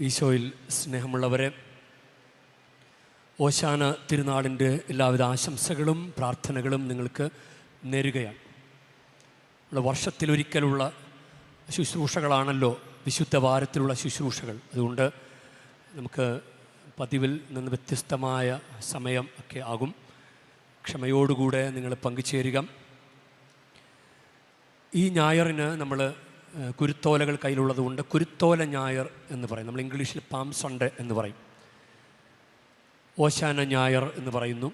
ഈശോയിൽ സ്നേഹമുള്ളവരെ ഓശാന തിരുനാളിന്റെ എല്ലാവിധ ആശംസകളും പ്രാർത്ഥനകളും നിങ്ങൾക്ക് നേരുകയാണ്. നമ്മുടെ വർഷത്തിലൊരിക്കലുള്ള ശുശ്രൂഷകളാണല്ലോ വിശുദ്ധ വാരത്തിലുള്ള ശുശ്രൂഷകൾ. അതുകൊണ്ട് നമുക്ക് പതിവിൽ നിന്ന് വ്യത്യസ്തമായ സമയം ഒക്കെ ആകും. ക്ഷമയോടുകൂടെ നിങ്ങൾ പങ്കുചേരുക. ഈ ഞായറിന് നമ്മൾ കുരുത്തോലകൾ കയ്യിലുള്ളതുകൊണ്ട് കുരുത്തോല ഞായർ എന്ന് പറയും. നമ്മൾ ഇംഗ്ലീഷിൽ പാം സൺഡേ എന്ന് പറയും. ഓശാന ഞായർ എന്ന് പറയുന്നു.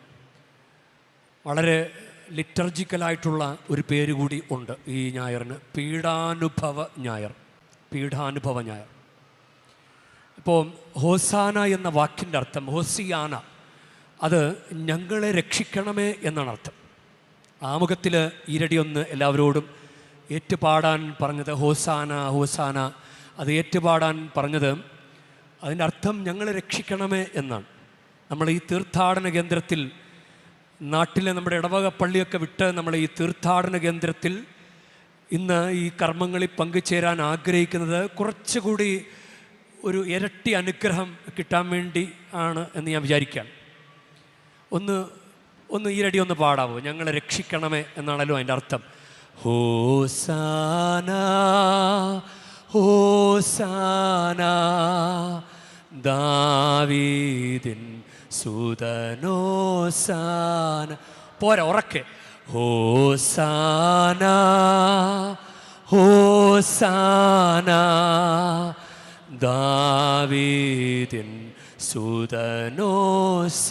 വളരെ ലിറ്റർജിക്കലായിട്ടുള്ള ഒരു പേര് കൂടി ഉണ്ട് ഈ ഞായറിന്. പീഡാനുഭവ ഞായർ. പീഡാനുഭവ ഞായർ. ഇപ്പോൾ ഹോസാന എന്ന വാക്കിന്റെ അർത്ഥം ഹോസിയാന അത് ഞങ്ങളെ രക്ഷിക്കണമേ എന്നാണ് അർത്ഥം. ആമുഖത്തിൽ ഈരടിയൊന്ന് എല്ലാവരോടും ഏറ്റുപാടാൻ പറഞ്ഞത് ഹോസാന ഹോസാന. അത് ഏറ്റുപാടാൻ പറഞ്ഞത് അതിന്റെ അർത്ഥം ഞങ്ങളെ രക്ഷിക്കണമേ എന്നാണ്. നമ്മൾ ഈ തീർത്ഥാടന കേന്ദ്രത്തിൽ നാട്ടിലെ നമ്മുടെ ഇടവക പള്ളിയൊക്കെ വിട്ട് നമ്മൾ ഈ തീർത്ഥാടന കേന്ദ്രത്തിൽ ഇന്ന് ഈ കർമ്മങ്ങളിൽ പങ്കുചേരാൻ ആഗ്രഹിക്കുന്നത് കുറച്ചുകൂടി ഒരു ഇരട്ടി അനുഗ്രഹം കിട്ടാൻ വേണ്ടി ആണ് എന്ന് ഞാൻ വിചാരിക്കുകയാണ്. ഒന്ന് ഒന്ന് ഈരടി ഒന്ന് പാടാവോ. ഞങ്ങളെ രക്ഷിക്കണമേ എന്നാണല്ലോ അതിന്റെ അർത്ഥം. ഹോസാന ഹോസാന ദാവീദിൻ സുതനോസാന പോരാ ഉറക്കെ. ഹോസാന ഹോസാന ദാവീദിൻ സുതനോസ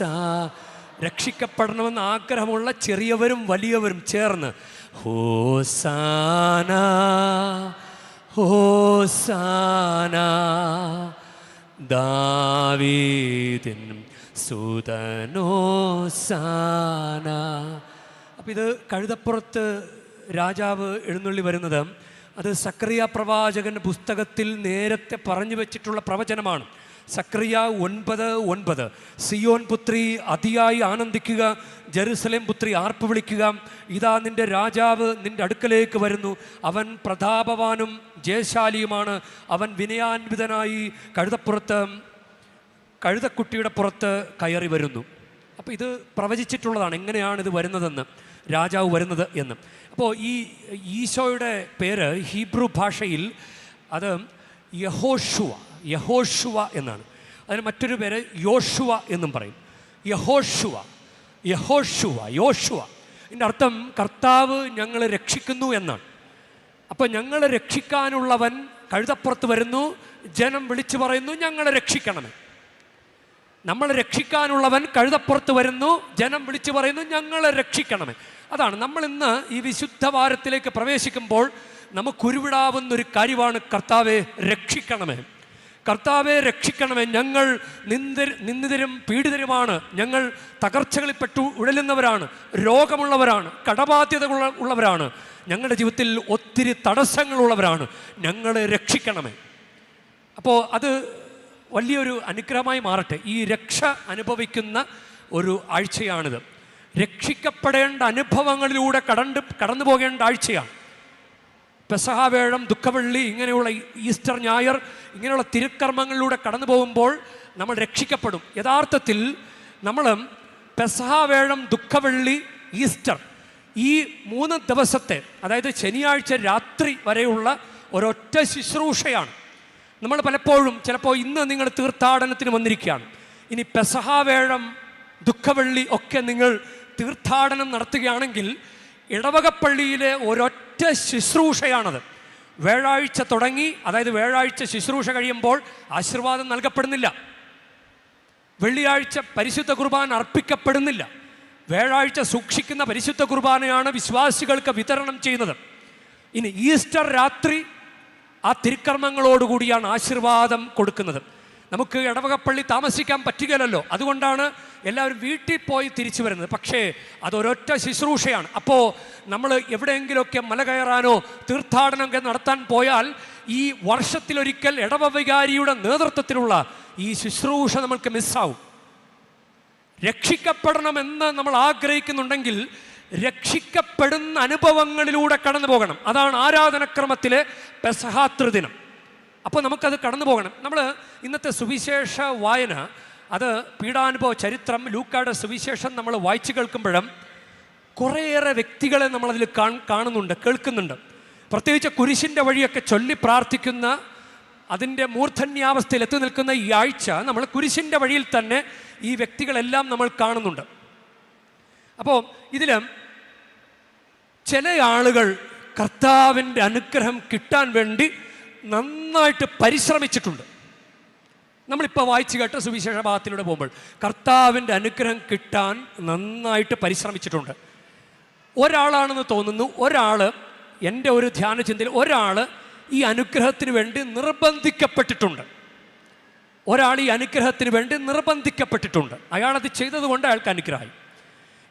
രക്ഷിക്കപ്പെടണമെന്ന് ആഗ്രഹമുള്ള ചെറിയവരും വലിയവരും ചേർന്ന് ഹോസാന ഹോസാന. ദാവീദിൻ സുതനോസാന. അപ്പം ഇത് കഴുതപ്പുറത്ത് രാജാവ് എഴുന്നള്ളി വരുന്നത്. അത് സക്രിയ പ്രവാചകൻ പുസ്തകത്തിൽ നേരത്തെ പറഞ്ഞു വെച്ചിട്ടുള്ള പ്രവചനമാണ്. സക്രിയ ഒൻപത് ഒൻപത്. സിയോൻ പുത്രി അതിയായി ആനന്ദിക്കുക. ജെറുസലേം പുത്രി ആർപ്പ് വിളിക്കുക. ഇതാ നിന്റെ രാജാവ് നിന്റെ അടുക്കലേക്ക് വരുന്നു. അവൻ പ്രതാപവാനും ജയശാലിയുമാണ്. അവൻ വിനയാൻവിതനായി കഴുതപ്പുറത്ത് കഴുതക്കുട്ടിയുടെ പുറത്ത് കയറി വരുന്നു. അപ്പോൾ ഇത് പ്രവചിച്ചിട്ടുള്ളതാണ് എങ്ങനെയാണ് ഇത് വരുന്നതെന്ന് രാജാവ് വരുന്നത് എന്ന്. അപ്പോൾ ഈ ഈശോയുടെ പേര് ഹീബ്രു ഭാഷയിൽ അത് യഹോഷുവ യഹോഷുവ എന്നാണ്. അതിന് മറ്റൊരു പേര് യോഷുവ എന്നും പറയും. യഹോഷുവ യഹോഷുവ യോഷുവ ഇതിന്റെ അർത്ഥം കർത്താവ് ഞങ്ങളെ രക്ഷിക്കുന്നു എന്നാണ്. അപ്പോൾ ഞങ്ങളെ രക്ഷിക്കാനുള്ളവൻ കഴുതപ്പുറത്ത് വരുന്നു ജനം വിളിച്ചു പറയുന്നു ഞങ്ങളെ രക്ഷിക്കണമേ. നമ്മളെ രക്ഷിക്കാനുള്ളവൻ കഴുതപ്പുറത്ത് വരുന്നു ജനം വിളിച്ചു പറയുന്നു ഞങ്ങളെ രക്ഷിക്കണമേ. അതാണ് നമ്മൾ ഇന്ന് ഈ വിശുദ്ധ വാരത്തിലേക്ക് പ്രവേശിക്കുമ്പോൾ നമുക്ക് ഉരുവിടാവുന്ന ഒരു കാര്യമാണ് കർത്താവെ രക്ഷിക്കണമേ. കർത്താവെ രക്ഷിക്കണമേ. ഞങ്ങൾ നിന്ദ നിന്ദിതരും പീഡിതരുമാണ്. ഞങ്ങൾ തകർച്ചകളിൽപ്പെട്ടു ഉഴലുന്നവരാണ്. രോഗമുള്ളവരാണ്. കടബാധ്യത ഉള്ളവരാണ്. ഞങ്ങളുടെ ജീവിതത്തിൽ ഒത്തിരി തടസ്സങ്ങളുള്ളവരാണ്. ഞങ്ങളെ രക്ഷിക്കണമേ. അപ്പോൾ അത് വലിയൊരു അനുഗ്രഹമായി മാറട്ടെ. ഈ രക്ഷ അനുഭവിക്കുന്ന ഒരു ആഴ്ചയാണിത്. രക്ഷിക്കപ്പെടേണ്ട അനുഭവങ്ങളിലൂടെ കടണ്ട് കടന്നു പോകേണ്ട ആഴ്ചയാണ്. പെസഹാവേഴം ദുഃഖവെള്ളി ഇങ്ങനെയുള്ള ഈസ്റ്റർ ഞായർ ഇങ്ങനെയുള്ള തിരുക്കർമ്മങ്ങളിലൂടെ കടന്നു പോകുമ്പോൾ നമ്മൾ രക്ഷിക്കപ്പെടും. യഥാർത്ഥത്തിൽ നമ്മൾ പെസഹാവേഴം ദുഃഖവെള്ളി ഈസ്റ്റർ ഈ മൂന്ന് ദിവസത്തെ അതായത് ശനിയാഴ്ച രാത്രി വരെയുള്ള ഒരൊറ്റ ശുശ്രൂഷയാണ്. നമ്മൾ പലപ്പോഴും ചിലപ്പോൾ ഇന്ന് നിങ്ങൾ തീർത്ഥാടനത്തിന് വന്നിരിക്കുകയാണ്. ഇനി പെസഹാവേഴം ദുഃഖവെള്ളി ഒക്കെ നിങ്ങൾ തീർത്ഥാടനം നടത്തുകയാണെങ്കിൽ ഇടവകപ്പള്ളിയിലെ ഒരൊറ്റ ശുശ്രൂഷയാണത്. വേഴാഴ്ച തുടങ്ങി അതായത് വേഴാഴ്ച ശുശ്രൂഷ കഴിയുമ്പോൾ ആശീർവാദം നൽകപ്പെടുന്നില്ല. വെള്ളിയാഴ്ച പരിശുദ്ധ കുർബാന അർപ്പിക്കപ്പെടുന്നില്ല. വേഴാഴ്ച സൂക്ഷിക്കുന്ന പരിശുദ്ധ കുർബാനയാണ് വിശ്വാസികൾക്ക് വിതരണം ചെയ്യുന്നത്. ഇനി ഈസ്റ്റർ രാത്രി ആ തിരുക്കർമ്മങ്ങളോടുകൂടിയാണ് ആശീർവാദം കൊടുക്കുന്നത്. നമുക്ക് ഇടവകപ്പള്ളി താമസിക്കാൻ പറ്റുകയില്ലല്ലോ. അതുകൊണ്ടാണ് എല്ലാവരും വീട്ടിൽ പോയി തിരിച്ചു വരുന്നത്. പക്ഷേ അതൊരൊറ്റ ശുശ്രൂഷയാണ്. അപ്പോൾ നമ്മൾ എവിടെയെങ്കിലുമൊക്കെ മല കയറാനോ തീർത്ഥാടനമൊക്കെ നടത്താൻ പോയാൽ ഈ വർഷത്തിലൊരിക്കൽ ഇടവവികാരിയുടെ നേതൃത്വത്തിലുള്ള ഈ ശുശ്രൂഷ നമുക്ക് മിസ്സാവും. രക്ഷിക്കപ്പെടണമെന്ന് നമ്മൾ ആഗ്രഹിക്കുന്നുണ്ടെങ്കിൽ രക്ഷിക്കപ്പെടുന്ന അനുഭവങ്ങളിലൂടെ കടന്നു പോകണം അതാണ് ആരാധനക്രമത്തിലെ പെസഹാതൃദിനം അപ്പോൾ നമുക്കത് കടന്നു പോകണം. നമ്മൾ ഇന്നത്തെ സുവിശേഷ വായന അത് പീഡാനുഭവ ചരിത്രം ലൂക്കായുടെ സുവിശേഷം നമ്മൾ വായിച്ചു കേൾക്കുമ്പോഴും കുറേയേറെ വ്യക്തികളെ നമ്മളതിൽ കാണുന്നുണ്ട് കേൾക്കുന്നുണ്ട്. പ്രത്യേകിച്ച് കുരിശിന്റെ വഴിയൊക്കെ ചൊല്ലി പ്രാർത്ഥിക്കുന്ന അതിന്റെ മൂർധന്യാവസ്ഥയിൽ എത്തി നിൽക്കുന്ന ഈ ആഴ്ച നമ്മൾ കുരിശിന്റെ വഴിയിൽ തന്നെ ഈ വ്യക്തികളെല്ലാം നമ്മൾ കാണുന്നുണ്ട്. അപ്പോൾ ഇതിൽ ചില ആളുകൾ കർത്താവിന്റെ അനുഗ്രഹം കിട്ടാൻ വേണ്ടി നന്നായിട്ട് പരിശ്രമിച്ചിട്ടുണ്ട്. നമ്മളിപ്പോൾ വായിച്ചു കേട്ട സുവിശേഷ ഭാഗത്തിലൂടെ പോകുമ്പോൾ കർത്താവിന്റെ അനുഗ്രഹം കിട്ടാൻ നന്നായിട്ട് പരിശ്രമിച്ചിട്ടുണ്ട്. ഒരാളാണെന്ന് തോന്നുന്നു ഒരാൾ എന്റെ ഒരു ധ്യാന ചിന്തയിൽ ഒരാൾ ഈ അനുഗ്രഹത്തിന് വേണ്ടി നിർബന്ധിക്കപ്പെട്ടിട്ടുണ്ട്. ഒരാൾ ഈ അനുഗ്രഹത്തിന് വേണ്ടി നിർബന്ധിക്കപ്പെട്ടിട്ടുണ്ട്. അയാളത് ചെയ്തതുകൊണ്ട് അയാൾക്ക് അനുഗ്രഹമായി.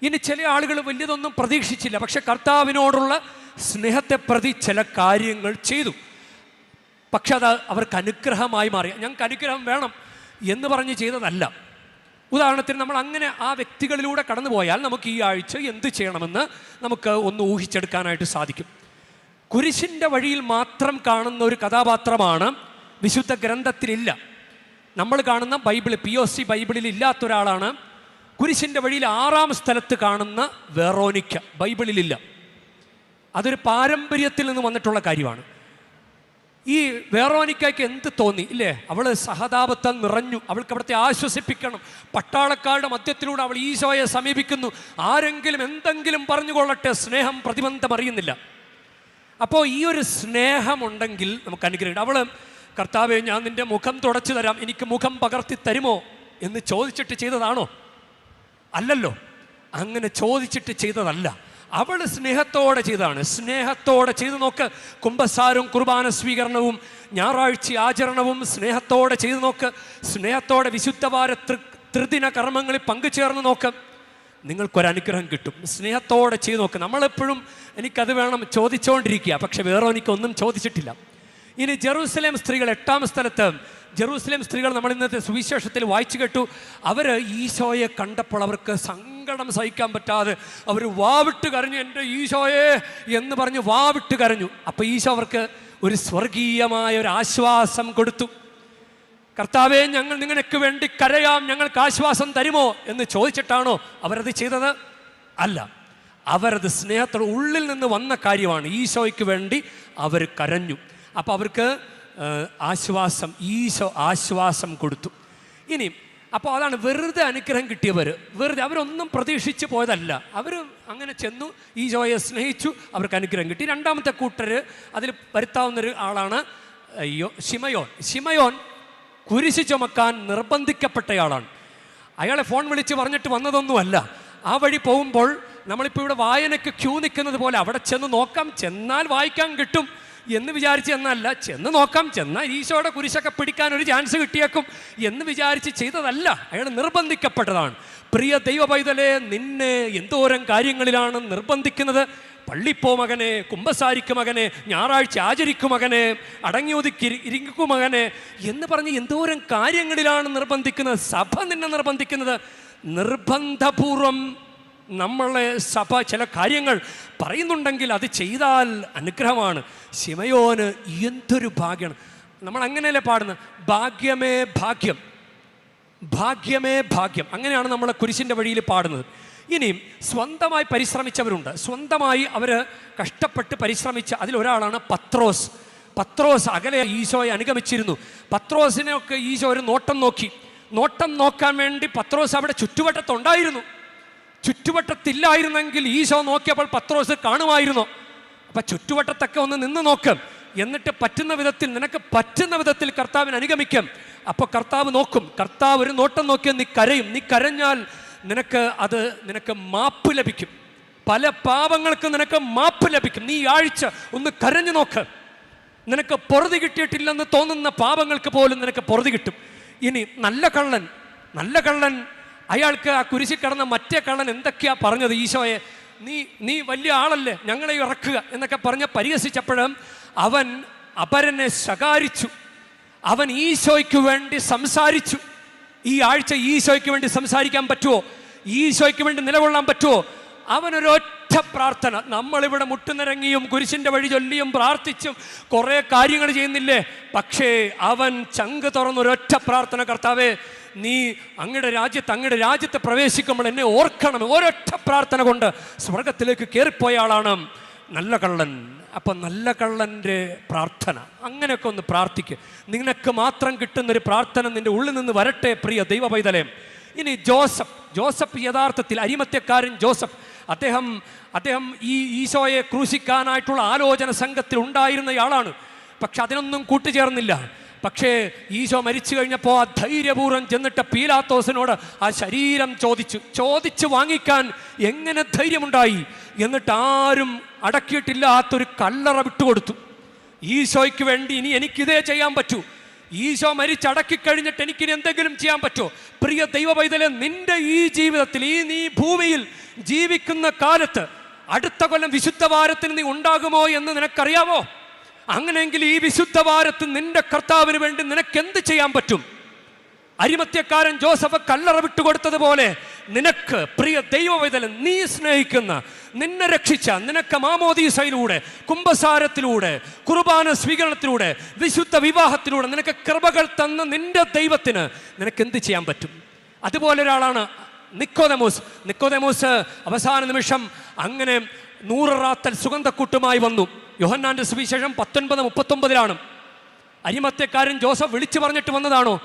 ഇനി ചില ആളുകൾ വലിയതൊന്നും പ്രതീക്ഷിച്ചില്ല പക്ഷെ കർത്താവിനോടുള്ള സ്നേഹത്തെ പ്രതി ചില കാര്യങ്ങൾ ചെയ്തു. പക്ഷെ അത് അവർക്ക് അനുഗ്രഹമായി മാറി. ഞങ്ങൾക്ക് അനുഗ്രഹം വേണം എന്ന് പറഞ്ഞ് ചെയ്തതല്ല. ഉദാഹരണത്തിന് നമ്മൾ അങ്ങനെ ആ വ്യക്തികളിലൂടെ കടന്നു പോയാൽ നമുക്ക് ഈ ആഴ്ച എന്ത് ചെയ്യണമെന്ന് നമുക്ക് ഒന്ന് ഊഹിച്ചെടുക്കാനായിട്ട് സാധിക്കും. കുരിശിന്റെ വഴിയിൽ മാത്രം കാണുന്ന ഒരു കഥാപാത്രമാണ് വിശുദ്ധ ഗ്രന്ഥത്തിലില്ല. നമ്മൾ കാണുന്ന ബൈബിൾ പി ഒ സി ബൈബിളിൽ ഇല്ലാത്ത ഒരാളാണ്. കുരിശിന്റെ വഴിയിൽ ആറാം സ്ഥലത്ത് കാണുന്ന വെറോനിക്ക ബൈബിളിലില്ല. അതൊരു പാരമ്പര്യത്തിൽ നിന്ന് വന്നിട്ടുള്ള കാര്യമാണ്. ഈ വേറോനിക്കയ്ക്ക് എന്ത് തോന്നി? ഇല്ലേ? അവൾ സഹതാപത്താൽ നിറഞ്ഞു. അവൾക്ക് അവിടുത്തെ ആശ്വസിപ്പിക്കണം. പട്ടാളക്കാരുടെ മധ്യത്തിലൂടെ അവൾ ഈശോയെ സമീപിക്കുന്നു. ആരെങ്കിലും എന്തെങ്കിലും പറഞ്ഞുകൊള്ളട്ടെ സ്നേഹം പ്രതിബന്ധം അറിയുന്നില്ല. അപ്പോൾ ഈ ഒരു സ്നേഹമുണ്ടെങ്കിൽ നമുക്ക് അനുഗ്രഹിക്കാം അവൾ കർത്താവെ ഞാൻ നിന്റെ മുഖം തുടച്ചു തരാം. എനിക്ക് മുഖം പകർത്തി തരുമോ? എന്ന് ചോദിച്ചിട്ട് ചെയ്തതാണോ? അല്ലല്ലോ. അങ്ങനെ ചോദിച്ചിട്ട് ചെയ്തതല്ല. അവൾ സ്നേഹത്തോടെ ചെയ്തതാണ്. സ്നേഹത്തോടെ ചെയ്തു നോക്ക്. കുംഭസാരും കുർബാന സ്വീകരണവും ഞായറാഴ്ച ആചരണവും സ്നേഹത്തോടെ ചെയ്തു നോക്ക്. സ്നേഹത്തോടെ വിശുദ്ധവാര ത്രിദിന കർമ്മങ്ങളിൽ പങ്കുചേർന്ന് നോക്ക്. നിങ്ങൾക്കൊരനുഗ്രഹം കിട്ടും. സ്നേഹത്തോടെ ചെയ്തു നോക്ക്. നമ്മളെപ്പോഴും എനിക്കത് വേണം ചോദിച്ചുകൊണ്ടിരിക്കുക പക്ഷെ വേറെ എനിക്കൊന്നും ചോദിച്ചിട്ടില്ല. ഇനി ജെറൂസലേം സ്ത്രീകൾ എട്ടാം സ്ഥലത്ത്. ജെറൂസലേം സ്ത്രീകൾ നമ്മൾ ഇന്നത്തെ സുവിശേഷത്തിൽ വായിച്ചു കേട്ടു. അവർ ഈശോയെ കണ്ടപ്പോൾ അവർക്ക് സങ്കടം സഹിക്കാൻ പറ്റാതെ അവർ വാവിട്ട് കരഞ്ഞു എന്റെ ഈശോയെ എന്ന് പറഞ്ഞ് വാവിട്ട് കരഞ്ഞു. അപ്പോൾ ഈശോ അവർക്ക് ഒരു സ്വർഗീയമായ ഒരു ആശ്വാസം കൊടുത്തു. കർത്താവെ ഞങ്ങൾ നിങ്ങൾക്ക് വേണ്ടി കരയാം. ഞങ്ങൾക്ക് ആശ്വാസം തരുമോ? എന്ന് ചോദിച്ചിട്ടാണോ അവരത് ചെയ്തത്? അല്ല. അവരത് സ്നേഹത്തോടെ ഉള്ളിൽ നിന്ന് വന്ന കാര്യമാണ്. ഈശോയ്ക്ക് വേണ്ടി അവർ കരഞ്ഞു. അപ്പോൾ അവർക്ക് ആശ്വാസം ഈശോ ആശ്വാസം കൊടുത്തു. ഇനി അപ്പോൾ അതാണ് വെറുതെ അനുഗ്രഹം കിട്ടിയവർ വെറുതെ അവരൊന്നും പ്രതീക്ഷിച്ച് പോയതല്ല. അവർ അങ്ങനെ ചെന്നു ഈ ജോയെ സ്നേഹിച്ചു അവർക്ക് അനുഗ്രഹം കിട്ടി. രണ്ടാമത്തെ കൂട്ടർ അതിൽ വരുത്താവുന്നൊരു ആളാണ് അയ്യോ ഷിമയോൻ ഷിമയോൻ കുരിശ് ചുമക്കാൻ നിർബന്ധിക്കപ്പെട്ടയാളാണ്. അയാളെ ഫോൺ വിളിച്ച് പറഞ്ഞിട്ട് വന്നതൊന്നുമല്ല. ആ വഴി പോകുമ്പോൾ നമ്മളിപ്പോൾ ഇവിടെ വായനയ്ക്ക് ക്യൂ നിൽക്കുന്നത് പോലെ അവിടെ ചെന്ന് നോക്കാം. ചെന്നാൽ വായിക്കാൻ കിട്ടും. എന്ന് വിചാരിച്ച് എന്നല്ല ചെന്ന് നോക്കാം. ചെന്നാൽ ഈശോയുടെ കുരിശൊക്കെ പിടിക്കാൻ ഒരു ചാൻസ് കിട്ടിയേക്കും എന്ന് വിചാരിച്ച് ചെയ്തതല്ല. അയാൾ നിർബന്ധിക്കപ്പെട്ടതാണ്. പ്രിയ ദൈവ പൈതലെ നിന്നെ എന്തോരം കാര്യങ്ങളിലാണ് നിർബന്ധിക്കുന്നത്? പള്ളിപ്പോ മകനെ കുമ്പസാരിക്കു മകനെ ഞായറാഴ്ച ആചരിക്കു മകനെ അടങ്ങിയൊതുക്കി ഇരിക്കു മകനെ എന്ന് പറഞ്ഞ് എന്തോരം കാര്യങ്ങളിലാണ് നിർബന്ധിക്കുന്നത്? സഭ നിന്നെ നിർബന്ധിക്കുന്നത്? നിർബന്ധപൂർവം നമ്മളെ സഭ ചില കാര്യങ്ങൾ പറയുന്നുണ്ടെങ്കിൽ അത് ചെയ്താൽ അനുഗ്രഹമാണ്. ശിവയോന് എന്തൊരു ഭാഗ്യമാണ് നമ്മൾ അങ്ങനെയല്ലേ പാടുന്നത്? ഭാഗ്യമേ ഭാഗ്യം. ഭാഗ്യമേ ഭാഗ്യം. അങ്ങനെയാണ് നമ്മൾ കുരിശിന്റെ വഴിയിൽ പാടുന്നത്. ഇനിയും സ്വന്തമായി പരിശ്രമിച്ചവരുണ്ട്. സ്വന്തമായി അവർ കഷ്ടപ്പെട്ട് പരിശ്രമിച്ച അതിലൊരാളാണ് പത്രോസ്. പത്രോസ് അകലെ ഈശോയെ അനുഗമിച്ചിരുന്നു. പത്രോസിനെയൊക്കെ ഈശോ ഒരു നോട്ടം നോക്കി. നോട്ടം നോക്കാൻ വേണ്ടി പത്രോസ് അവിടെ ചുറ്റുവട്ടത്തുണ്ടായിരുന്നു. ചുറ്റുവട്ടത്തില്ലായിരുന്നെങ്കിൽ ഈശോ നോക്കിയപ്പോൾ പത്രോസ് കാണുമായിരുന്നു. അപ്പൊ ചുറ്റുവട്ടത്തൊക്കെ ഒന്ന് നിന്ന് നോക്കും. എന്നിട്ട് പറ്റുന്ന വിധത്തിൽ നിനക്ക് പറ്റുന്ന വിധത്തിൽ കർത്താവിന് അനുഗമിക്കും. അപ്പോൾ കർത്താവ് നോക്കും. കർത്താവ് ഒരു നോട്ടം നോക്കിയാൽ നീ കരയും. നീ കരഞ്ഞാൽ നിനക്ക് അത് നിനക്ക് മാപ്പ് ലഭിക്കും. പല പാപങ്ങൾക്ക് നിനക്ക് മാപ്പ് ലഭിക്കും. നീ ആഴ്ച ഒന്ന് കരഞ്ഞു നോക്ക്. നിനക്ക് പൊറുതി കിട്ടിയിട്ടില്ലെന്ന് തോന്നുന്ന പാപങ്ങൾക്ക് പോലും നിനക്ക് പൊറുതി കിട്ടും. ഇനി നല്ല കള്ളൻ നല്ല കള്ളൻ അയാൾക്ക് ആ കുരിശിൽ കിടന്ന മറ്റേ കള്ളൻ എന്തൊക്കെയാ പറഞ്ഞത്? ഈശോയെ നീ നീ വലിയ ആളല്ലേ ഞങ്ങളെ ഇറക്കുക എന്നൊക്കെ പറഞ്ഞ് പരിഹസിച്ചപ്പോഴും അവൻ അപരനെ ശകാരിച്ചു. അവൻ ഈശോയ്ക്ക് വേണ്ടി സംസാരിച്ചു. ഈ ആഴ്ച ഈശോയ്ക്ക് വേണ്ടി സംസാരിക്കാൻ പറ്റുമോ ഈശോയ്ക്ക് വേണ്ടി നിലകൊള്ളാൻ പറ്റുമോ ഒരൊറ്റ പ്രാർത്ഥന. നമ്മളിവിടെ മുട്ടുനിരങ്ങിയും കുരിശിന്റെ വഴി ചൊല്ലിയും പ്രാർത്ഥിച്ചും കുറേ കാര്യങ്ങൾ ചെയ്യുന്നില്ലേ? പക്ഷേ അവൻ ചങ്ക് തുറന്നൊരൊറ്റ പ്രാർത്ഥന കർത്താവേ നീ അങ്ങയുടെ രാജ്യത്ത് അങ്ങയുടെ രാജ്യത്ത് പ്രവേശിക്കുമ്പോൾ എന്നെ ഓർക്കണം. ഒരൊറ്റ പ്രാർത്ഥന കൊണ്ട് സ്വർഗത്തിലേക്ക് കയറിപ്പോയ ആളാണ് നല്ല കള്ളൻ. അപ്പം നല്ല കള്ളന്റെ പ്രാർത്ഥന. അങ്ങനെയൊക്കെ ഒന്ന് പ്രാർത്ഥിക്കുക നിനക്ക് മാത്രം കിട്ടുന്നൊരു പ്രാർത്ഥന നിന്റെ ഉള്ളിൽ നിന്ന് വരട്ടെ പ്രിയ ദൈവ പൈതലേ ഇനി ജോസഫ്. ജോസഫ് യഥാർത്ഥത്തിൽ അരിമത്യക്കാരൻ ജോസഫ്. അദ്ദേഹം അദ്ദേഹം ഈ ഈശോയെ ക്രൂശിക്കാനായിട്ടുള്ള ആലോചന സംഘത്തിൽ ഉണ്ടായിരുന്നയാളാണ് പക്ഷെ അതിനൊന്നും കൂട്ടുചേർന്നില്ല. പക്ഷേ ഈശോ മരിച്ചു കഴിഞ്ഞപ്പോൾ ആ ധൈര്യപൂർവം ചെന്നിട്ട് പീലാത്തോസിനോട് ആ ശരീരം ചോദിച്ചു. ചോദിച്ചു വാങ്ങിക്കാൻ എങ്ങനെ ധൈര്യമുണ്ടായി? എന്നിട്ട് ആരും അടക്കിയിട്ടില്ലാത്തൊരു കല്ലറ വിട്ടുകൊടുത്തു. ഈശോയ്ക്ക് വേണ്ടി ഇനി എനിക്കിതേ ചെയ്യാൻ പറ്റൂ. ഈശോ മരിച്ചടക്കി കഴിഞ്ഞിട്ട് എനിക്കിനി എന്തെങ്കിലും ചെയ്യാൻ പറ്റുമോ? പ്രിയ ദൈവ പൈതലെ നിന്റെ ഈ ജീവിതത്തിൽ ഈ നീ ഭൂമിയിൽ ജീവിക്കുന്ന കാലത്ത് അടുത്ത കൊല്ലം വിശുദ്ധ വാരത്തിന് നീ ഉണ്ടാകുമോ എന്ന് നിനക്കറിയാമോ? അങ്ങനെയെങ്കിൽ ഈ വിശുദ്ധ വാരത്തിൽ നിന്റെ കർത്താവിന് വേണ്ടി നിനക്ക് എന്ത് ചെയ്യാൻ പറ്റും? അരിമത്യക്കാരൻ ജോസഫ് കല്ലറ വിട്ടുകൊടുത്തതുപോലെ നിനക്ക് പ്രിയ ദൈവവേദന നീ സ്നേഹിക്കുന്ന നിന്നെ രക്ഷിച്ച നിനക്ക് മാമോദീസയിലൂടെ കുംഭസാരത്തിലൂടെ കുർബാന സ്വീകരണത്തിലൂടെ വിശുദ്ധ വിവാഹത്തിലൂടെ നിനക്ക് കൃപകൾ തന്ന നിന്റെ ദൈവത്തിന് നിനക്ക് എന്ത് ചെയ്യാൻ പറ്റും? അതുപോലെ ഒരാളാണ് നിക്കോദമോസ്. നിക്കോദമോസ് അവസാന നിമിഷം അങ്ങനെ നൂറ് റാത്തൽ സുഗന്ധക്കൂട്ടുമായി വന്നു. യോഹന്നാന്റെ സുവിശേഷം പത്തൊൻപത് മുപ്പത്തൊമ്പതിലാണ്. അരിമത്തെക്കാരൻ ജോസഫ് വിളിച്ചു പറഞ്ഞിട്ട് വന്നതാണോ?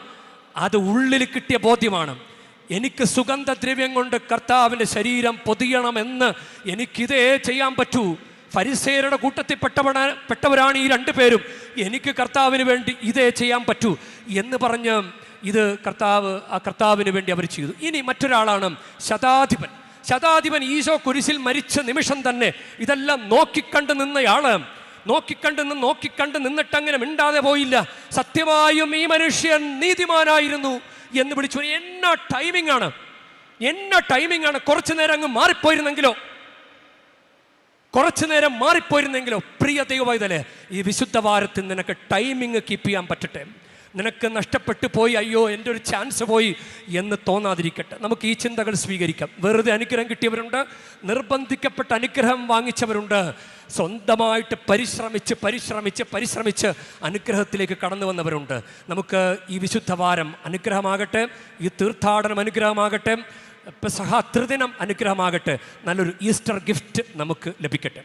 അത് ഉള്ളിൽ കിട്ടിയ ബോധ്യമാണ്. എനിക്ക് സുഗന്ധദ്രവ്യം കൊണ്ട് കർത്താവിന്റെ ശരീരം പൊതിയണമെന്ന് എനിക്കിതേ ചെയ്യാൻ പറ്റൂ. ഫരിസേരുടെ കൂട്ടത്തിൽ പെട്ടവണ പെട്ടവരാണ് ഈ രണ്ടു പേരും. എനിക്ക് കർത്താവിന് വേണ്ടി ഇതേ ചെയ്യാൻ പറ്റൂ എന്ന് പറഞ്ഞ് ഇത് കർത്താവ് ആ കർത്താവിന് വേണ്ടി അവർ ചെയ്തു. ഇനി മറ്റൊരാളാണ് ശതാധിപൻ. ശതാധിപൻ ഈശോ കുരിശിൽ മരിച്ച നിമിഷം തന്നെ ഇതെല്ലാം നോക്കിക്കണ്ട് നിന്നയാൾ. നോക്കിക്കണ്ട് നിന്ന് നോക്കിക്കണ്ട് നിന്നിട്ടങ്ങനെ മിണ്ടാതെ പോയില്ല. സത്യമായും ഈ മനുഷ്യൻ നീതിമാനായിരുന്നു. എന്ന് വിളിച്ചു എന്നാ ടൈമിംഗ് ആണ്? എന്നാ ടൈമിംഗ് ആണ്? കുറച്ചു നേരം അങ്ങ് മാറിപ്പോയിരുന്നെങ്കിലോ? കുറച്ചു നേരം മാറിപ്പോയിരുന്നെങ്കിലോ? പ്രിയ ദൈവവൈതലേ ഈ വിശുദ്ധ വാരത്തിൽ നിനക്ക് ടൈമിങ് കീപ്പ് ചെയ്യാൻ പറ്റട്ടെ. നിനക്ക് നഷ്ടപ്പെട്ടു പോയി അയ്യോ എന്റെ ഒരു ചാൻസ് പോയി എന്ന് തോന്നാതിരിക്കട്ടെ. നമുക്ക് ഈ ചിന്തകൾ സ്വീകരിക്കാം. വെറുതെ അനുഗ്രഹം കിട്ടിയവരുണ്ട് നിർബന്ധിക്കപ്പെട്ട അനുഗ്രഹം വാങ്ങിച്ചവരുണ്ട്. സ്വന്തമായിട്ട് പരിശ്രമിച്ച് പരിശ്രമിച്ച് പരിശ്രമിച്ച് അനുഗ്രഹത്തിലേക്ക് കടന്നു വന്നവരുണ്ട്. നമുക്ക് ഈ വിശുദ്ധ വാരം അനുഗ്രഹമാകട്ടെ ഈ തീർത്ഥാടനം അനുഗ്രഹമാകട്ടെ സഹാ ത്രിദിനം അനുഗ്രഹമാകട്ടെ. നല്ലൊരു ഈസ്റ്റർ ഗിഫ്റ്റ് നമുക്ക് ലഭിക്കട്ടെ.